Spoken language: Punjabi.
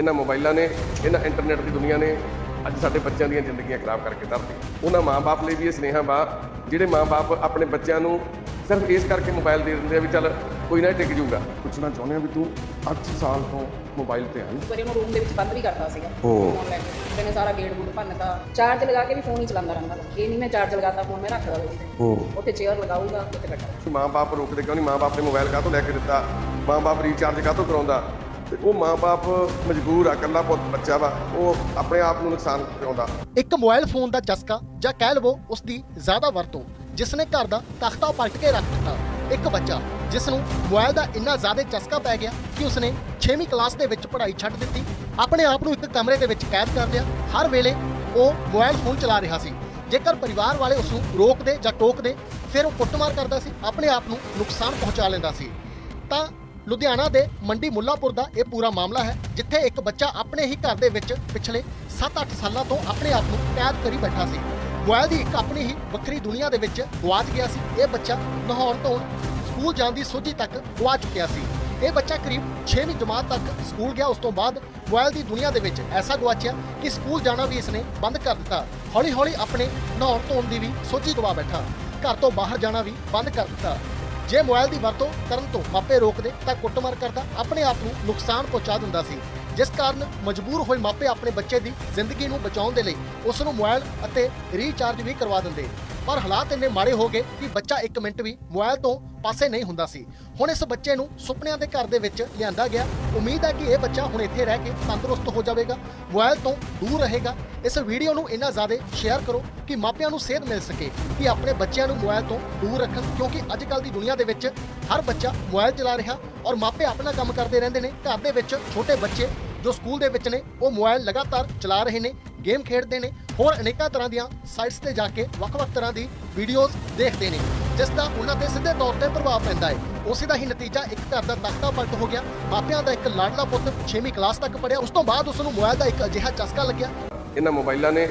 ਇਹਨਾਂ ਮੋਬਾਈਲਾਂ ਨੇ ਇਹਨਾਂ ਇੰਟਰਨੈਟ ਦੀ ਦੁਨੀਆ ਨੇ ਅੱਜ ਸਾਡੇ ਬੱਚਿਆਂ ਦੀਆਂ ਜ਼ਿੰਦਗੀਆਂ ਖਰਾਬ ਕਰਕੇ ਧਰਤੀ ਉਹਨਾਂ ਮਾਪੇ ਲਈ ਵੀ ਇਹ ਸੁਨੇਹਾ ਵਾ ਜਿਹੜੇ ਮਾਪੇ ਆਪਣੇ ਬੱਚਿਆਂ ਨੂੰ ਸਿਰਫ ਇਸ ਕਰਕੇ ਮੋਬਾਈਲ ਦੇ ਦਿੰਦੇ ਆ ਵੀ ਚੱਲ ਕੋਈ ਨਾ ਟਿਕ ਜੂਗਾ ਪੁੱਛਣਾ ਚਾਹੁੰਦੇ ਆ ਵੀ ਤੂੰ 8 ਸਾਲ ਤੋਂ ਮੋਬਾਈਲ ਤੇ ਹੈ ਪਰ ਇਹਨੂੰ ਰੂਮ ਦੇ ਵਿੱਚ ਬੰਦ ਵੀ ਕਰਤਾ ਸੀਗਾ। ਕੇ ਮੈਨੇ ਸਾਰਾ ਗੇਟ ਗੂਟ ਭੰਨਤਾ। ਚਾਰਜ ਲਗਾ ਕੇ ਵੀ ਫੋਨ ਹੀ ਚਲਾਉਂਦਾ ਰਹਿੰਦਾ। ਇਹ ਨਹੀਂ ਮੈਂ ਚਾਰਜ ਲਗਾਤਾ ਫੋਨ ਮੈਂ ਰੱਖਦਾ ਓ ਉੱਥੇ ਚੇਅਰ ਲਗਾਊਗਾ ਉੱਤੇ ਬੈਠਾ। ਮਾਪੇ ਰੋਕਦੇ ਕਿਉਂ ਨਹੀਂ? ਮਾਪੇ ਨੇ ਮੋਬਾਈਲ ਕਾਹਤੋਂ ਲੈ ਕੇ ਦਿੱਤਾ? ਮਾਪੇ ਰੀਚਾਰਜ ਕਾਹਤੋਂ ਕਰਾਉਂਦਾ? ਤੇ ਉਹ ਮਾਪੇ ਮਜਬੂਰ ਆ, ਇਕੱਲਾ ਪੁੱਤ ਬੱਚਾ ਵਾ, ਉਹ ਆਪਣੇ ਆਪ ਨੂੰ ਨੁਕਸਾਨ ਪਹੁੰਚਾਉਂਦਾ। ਇੱਕ ਮੋਬਾਈਲ ਫੋਨ ਦਾ ਚਸਕਾ ਜਾਂ ਕਹਿ ਲਵੋ ਉਸ ਦੀ ਜ਼ਿਆਦਾ ਵਰਤੋਂ, ਜਿਸ ਨੇ ਘਰ ਦਾ ਤਖਤਾ ਪਲਟ ਕੇ ਰੱਖ ਦਿੱਤਾ। ਇੱਕ ਬੱਚਾ, ਜਿਸ ਨੂੰ ਮੋਬਾਈਲ ਦਾ ਇੰਨਾ ਜ਼ਿਆਦਾ ਚਸਕਾ ਪੈ ਗਿਆ ਕਿ ਉਸਨੇ 6ਵੀਂ ਕਲਾਸ ਦੇ ਵਿੱਚ ਪੜ੍ਹਾਈ ਛੱਡ ਦਿੱਤੀ, ਆਪਣੇ ਆਪ ਨੂੰ ਇੱਕ ਕਮਰੇ ਦੇ ਵਿੱਚ ਕੈਦ ਕਰ ਲਿਆ। ਹਰ ਵੇਲੇ ਉਹ ਮੋਬਾਈਲ ਫੋਨ ਚਲਾ ਰਿਹਾ ਸੀ। ਜੇਕਰ ਪਰਿਵਾਰ ਵਾਲੇ ਉਸ ਨੂੰ ਰੋਕਦੇ ਜਾਂ ਟੋਕਦੇ, ਫਿਰ ਉਹ ਕੁੱਟਮਾਰ ਕਰਦਾ ਸੀ, ਆਪਣੇ ਆਪ ਨੂੰ ਨੁਕਸਾਨ ਪਹੁੰਚਾ ਲੈਂਦਾ ਸੀ। ਤਾਂ ਲੁਧਿਆਣਾ ਦੇ ਮੰਡੀ ਮੁੱਲਾਪੁਰ ਦਾ ਇਹ ਪੂਰਾ ਮਾਮਲਾ ਹੈ, ਜਿੱਥੇ ਇੱਕ ਬੱਚਾ ਆਪਣੇ ਹੀ ਘਰ ਦੇ ਵਿੱਚ ਪਿਛਲੇ 7-8 ਸਾਲਾਂ ਤੋਂ ਆਪਣੇ ਆਪ ਨੂੰ ਕੈਦ ਕਰੀ ਬੈਠਾ ਸੀ। ਗੋਇਲ ਦੀ ਇੱਕ ਆਪਣੀ ਹੀ ਵੱਖਰੀ ਦੁਨੀਆ ਦੇ ਵਿੱਚ ਗਵਾਚ ਗਿਆ ਸੀ। ਇਹ ਬੱਚਾ ਨਹਾਉਣ ਤੋਂ ਸਕੂਲ ਜਾਣ ਦੀ ਸੋਝੀ ਤੱਕ ਗਵਾ ਚੁੱਕਿਆ ਸੀ। ਇਹ ਬੱਚਾ ਕਰੀਬ 6ਵੀਂ ਜਮਾਤ ਤੱਕ ਸਕੂਲ ਗਿਆ। ਉਸ ਤੋਂ ਬਾਅਦ ਮੋਬਾਈਲ ਦੀ ਦੁਨੀਆ ਦੇ ਵਿੱਚ ਐਸਾ ਗਵਾਚਿਆ ਕਿ ਸਕੂਲ ਜਾਣਾ ਵੀ ਇਸਨੇ ਬੰਦ ਕਰ ਦਿੱਤਾ। ਹੌਲੀ-ਹੌਲੀ ਆਪਣੇ ਨਹਾਉਣ ਧੋਣ ਦੀ ਵੀ ਸੋਚੀ ਗਵਾ ਬੈਠਾ। ਘਰ ਤੋਂ ਬਾਹਰ ਜਾਣਾ ਵੀ ਬੰਦ ਕਰ ਦਿੱਤਾ। ਜੇ ਮੋਬਾਈਲ ਦੀ ਵਰਤੋਂ ਕਰਨ ਤੋਂ ਮਾਪੇ ਰੋਕਦੇ ਤਾਂ ਕੁੱਟਮਾਰ ਕਰਦਾ ਆਪਣੇ ਆਪ ਨੂੰ ਨੁਕਸਾਨ ਪਹੁੰਚਾ ਦਿੰਦਾ ਸੀ। ਜਿਸ ਕਾਰਨ ਮਜਬੂਰ ਹੋਏ ਮਾਪੇ ਆਪਣੇ ਬੱਚੇ ਦੀ ਜ਼ਿੰਦਗੀ ਨੂੰ ਬਚਾਉਣ ਦੇ ਲਈ ਉਸ ਨੂੰ ਮੋਬਾਈਲ ਅਤੇ ਰੀਚਾਰਜ ਵੀ ਕਰਵਾ ਦਿੰਦੇ। ਪਰ ਹਾਲਾਤ ਇੰਨੇ ਮਾੜੇ ਹੋ ਗਏ ਕਿ ਬੱਚਾ 1 ਮਿੰਟ ਵੀ ਮੋਬਾਈਲ ਤੋਂ ਪਾਸੇ ਨਹੀਂ ਹੁੰਦਾ ਸੀ। ਹੁਣ ਇਸ ਬੱਚੇ ਨੂੰ ਸੁਪਨਿਆਂ ਦੇ ਘਰ ਦੇ ਵਿੱਚ ਲਿਆਂਦਾ ਗਿਆ। ਉਮੀਦ ਹੈ ਕਿ ਇਹ ਬੱਚਾ ਹੁਣ ਇੱਥੇ ਰਹਿ ਕੇ ਤੰਦਰੁਸਤ ਹੋ ਜਾਵੇਗਾ, ਮੋਬਾਈਲ ਤੋਂ ਦੂਰ ਰਹੇਗਾ। ਇਸ ਵੀਡੀਓ ਨੂੰ ਇੰਨਾ ਜ਼ਿਆਦਾ ਸ਼ੇਅਰ ਕਰੋ ਕਿ ਮਾਪਿਆਂ ਨੂੰ ਸੇਧ ਮਿਲ ਸਕੇ ਕਿ ਆਪਣੇ ਬੱਚਿਆਂ ਨੂੰ ਮੋਬਾਈਲ ਤੋਂ ਦੂਰ ਰੱਖਣ, ਕਿਉਂਕਿ ਅੱਜ ਕੱਲ ਦੀ ਦੁਨੀਆ ਦੇ ਵਿੱਚ ਹਰ ਬੱਚਾ ਮੋਬਾਈਲ ਚਲਾ ਰਿਹਾ ਔਰ ਮਾਪੇ ਆਪਣਾ ਕੰਮ ਕਰਦੇ ਰਹਿੰਦੇ ਨੇ। ਘਰ ਦੇ ਵਿੱਚ ਛੋਟੇ ਬੱਚੇ ਜੋ ਸਕੂਲ ਦੇ ਵਿੱਚ ਨੇ, ਉਹ ਮੋਬਾਈਲ ਲਗਾਤਾਰ ਚਲਾ ਰਹੇ ਨੇ, ਗੇਮ ਖੇਡਦੇ ਨੇ, ਹੋਰ ਅਨੇਕਾਂ ਤਰ੍ਹਾਂ ਦੀਆਂ ਸਾਈਟਸ ਤੇ ਜਾ ਕੇ ਵੱਖ-ਵੱਖ ਤਰ੍ਹਾਂ ਦੀ ਵੀਡੀਓਜ਼ ਦੇਖਦੇ ਨੇ, ਜਿਸ ਦਾ ਉਹਨਾਂ ਤੇ ਸਿੱਧੇ ਤੌਰ ਤੇ ਪ੍ਰਭਾਵ ਪੈਂਦਾ ਹੈ। ਉਸੇ ਦਾ ਹੀ ਨਤੀਜਾ ਇੱਕ ਘਰ ਦਾ ਤਖਤਾ ਪਲਟ ਹੋ ਗਿਆ। ਮਾਪਿਆਂ ਦਾ ਇੱਕ ਲਾਡਲਾ ਪੁੱਤ 6ਵੀਂ ਕਲਾਸ ਤੱਕ ਪੜਿਆ ਉਸ ਤੋਂ ਬਾਅਦ ਉਸ ਨੂੰ ਮੋਬਾਈਲ ਦਾ ਇੱਕ ਅਜਿਹਾ ਚਸਕਾ ਲੱਗਿਆ। ਇਹਨਾਂ ਮੋਬਾਈਲਾਂ ਨੇ